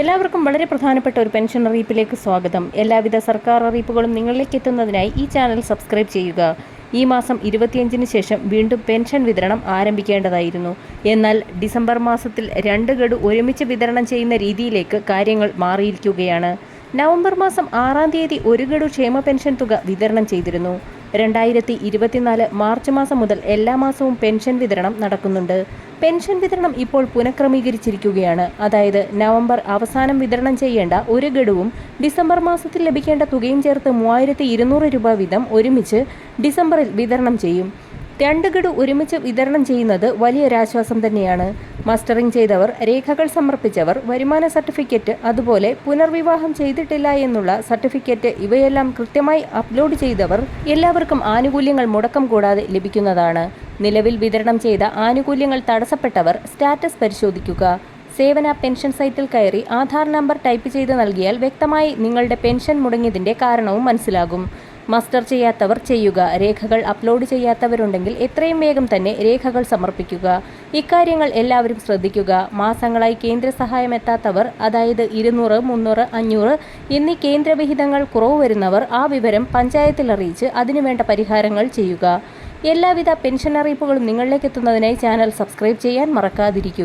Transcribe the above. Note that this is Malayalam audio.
എല്ലാവർക്കും വളരെ പ്രധാനപ്പെട്ട ഒരു പെൻഷൻ അറിയിപ്പിലേക്ക് സ്വാഗതം. എല്ലാവിധ സർക്കാർ അറിയിപ്പുകളും നിങ്ങളിലേക്ക് എത്തുന്നതിനായി ഈ ചാനൽ സബ്സ്ക്രൈബ് ചെയ്യുക. ഈ മാസം ഇരുപത്തിയഞ്ചിന് ശേഷം വീണ്ടും പെൻഷൻ വിതരണം ആരംഭിക്കേണ്ടതായിരുന്നു. എന്നാൽ ഡിസംബർ മാസത്തിൽ രണ്ട് ഗഡു ഒരുമിച്ച് വിതരണം ചെയ്യുന്ന രീതിയിലേക്ക് കാര്യങ്ങൾ മാറിയിരിക്കുകയാണ്. നവംബർ മാസം ആറാം തീയതി ഒരു ഗഡു ക്ഷേമ പെൻഷൻ തുക വിതരണം ചെയ്തിരുന്നു. രണ്ടായിരത്തി ഇരുപത്തിനാല് മാർച്ച് മാസം മുതൽ എല്ലാ മാസവും പെൻഷൻ വിതരണം നടക്കുന്നുണ്ട്. പെൻഷൻ വിതരണം ഇപ്പോൾ പുനഃക്രമീകരിച്ചിരിക്കുകയാണ്. അതായത് നവംബർ അവസാനം വിതരണം ചെയ്യേണ്ട ഒരു ഗഡുവും ഡിസംബർ മാസത്തിൽ ലഭിക്കേണ്ട തുകയും ചേർത്ത് മൂവായിരത്തി രൂപ വീതം ഒരുമിച്ച് ഡിസംബറിൽ വിതരണം ചെയ്യും. രണ്ട് ഗഡു ഒരുമിച്ച് വിതരണം ചെയ്യുന്നത് വലിയൊരാശ്വാസം തന്നെയാണ്. മസ്റ്ററിംഗ് ചെയ്തവർ രേഖകൾ സമർപ്പിച്ചവർ വരുമാന സർട്ടിഫിക്കറ്റ് അതുപോലെ പുനർവിവാഹം ചെയ്തിട്ടില്ല എന്നുള്ള സർട്ടിഫിക്കറ്റ് ഇവയെല്ലാം കൃത്യമായി അപ്ലോഡ് ചെയ്തവർ എല്ലാവർക്കും ആനുകൂല്യങ്ങൾ മുടക്കം കൂടാതെ ലഭിക്കുന്നതാണ്. നിലവിൽ വിതരണം ചെയ്ത ആനുകൂല്യങ്ങൾ തടസ്സപ്പെട്ടവർ സ്റ്റാറ്റസ് പരിശോധിക്കുക. സേവന പെൻഷൻ സൈറ്റിൽ കയറി ആധാർ നമ്പർ ടൈപ്പ് ചെയ്ത് നൽകിയാൽ വ്യക്തമായി നിങ്ങളുടെ പെൻഷൻ മുടങ്ങിയതിന്റെ കാരണവും മനസ്സിലാകും. മസ്റ്റർ ചെയ്യാത്തവർ ചെയ്യുക. രേഖകൾ അപ്ലോഡ് ചെയ്യാത്തവരുണ്ടെങ്കിൽ എത്രയും വേഗം തന്നെ രേഖകൾ സമർപ്പിക്കുക. ഇക്കാര്യങ്ങൾ എല്ലാവരും ശ്രദ്ധിക്കുക. മാസങ്ങളായി കേന്ദ്ര സഹായം എത്താത്തവർ അതായത് ഇരുന്നൂറ് മുന്നൂറ് അഞ്ഞൂറ് എന്നീ കേന്ദ്രവിഹിതങ്ങൾ കുറവ് വരുന്നവർ ആ വിവരം പഞ്ചായത്തിൽ അറിയിച്ച് അതിനുവേണ്ട പരിഹാരങ്ങൾ ചെയ്യുക. എല്ലാവിധ പെൻഷൻ അറിയിപ്പുകളും നിങ്ങളിലേക്ക് എത്തുന്നതിനായി ചാനൽ സബ്സ്ക്രൈബ് ചെയ്യാൻ മറക്കാതിരിക്കുക